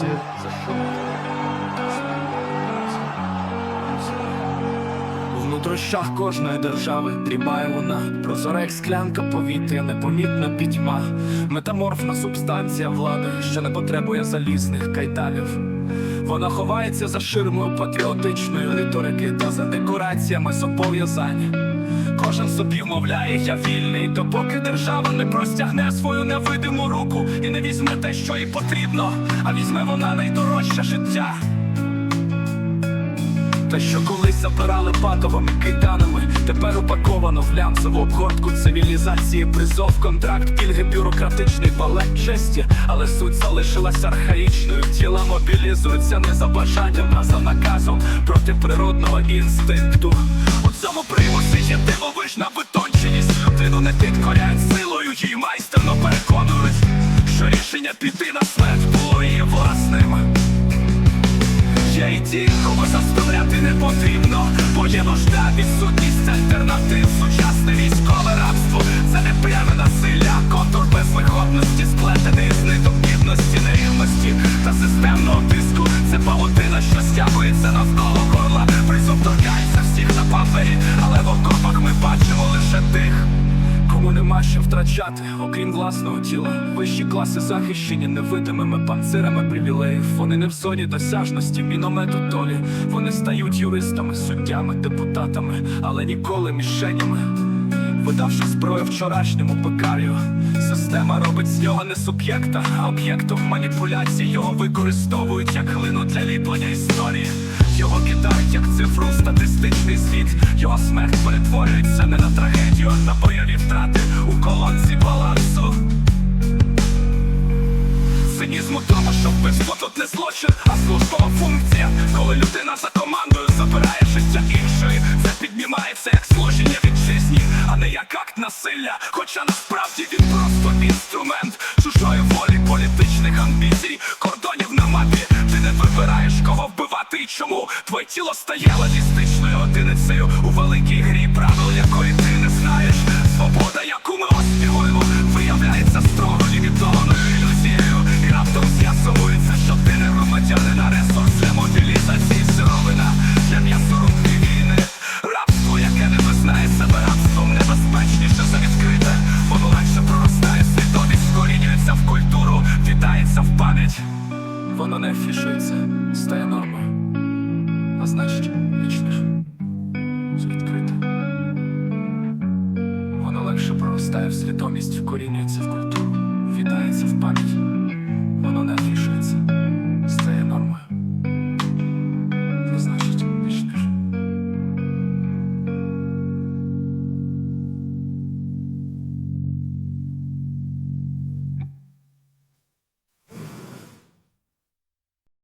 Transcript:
суті, за що В кожної держави дрібає вона. Прозора як склянка повітря, непомітна пітьма. Метаморфна субстанція влади, що не потребує залізних кайданів. Вона ховається за ширмою патріотичної риторики та за декораціями зобов'язань Кожен собі вмовляє, я вільний, допоки держава не простягне свою невидиму руку і не візьме те, що їй потрібно, а візьме вона найдорожче життя. Те, що колись забирали патовими кайданами, тепер упаковано в лянцеву обгортку цивілізації, призов, контракт, пільги, бюрократичний балет честі, але суть залишилась архаїчною. Тіла мобілізуються не за бажанням, а за наказом проти природного інстинкту. У цьому примусі є дивовижна витонченість. Людину не підкоряють силою, їй майстерно переконують, що рішення піти на смерть було її власним. Є і ті, кого заставляти не потрібно, бо є нужда, відсутність що окрім власного тіла. Вищі класи захищені невидимими панцирами привілеїв. Вони не в зоні досяжності міномету долі. Вони стають юристами, суддями, депутатами, але ніколи мішенями. Видавши зброю вчорашньому пекарю, система робить з нього не суб'єкта, а об'єктом маніпуляцій. Його використовують як глину для ліплення історії. Його кидають як цифру звіт. Його смерть перетворюється не на трагедію, а на бойові втрати у колонці балансу. Цинізм у тому, що вбивство тут не злочин, а службова функція. Коли людина за командою забирає життя іншої, це піднімається як служення вітчизні, а не як акт насилля. Хоча насправді він просто інструмент чужої волі, політичних амбіцій, кордонів на мапі. Ти не вибираєш, кого вбивати і чому. Твоє тіло стає логістичною одиницею великій грі, правил якої ти не знаєш. Свобода, яку ми оспівуємо, виявляється строго лімітованою ілюзією. І раптом з'ясовується, що ти не громадянин, а ресурс для мобілізації сировина для м'ясорубки війни. Рабство, яке не визнає себе рабством, небезпечніше за відкрите. Воно легше проростає свідомість, вкорінюється в культуру, вітається в пам'ять. Воно не афішується, стає нормою. А значить, вічне зростає в свідомість, вкорінюється в культуру, вітається в пам'ять.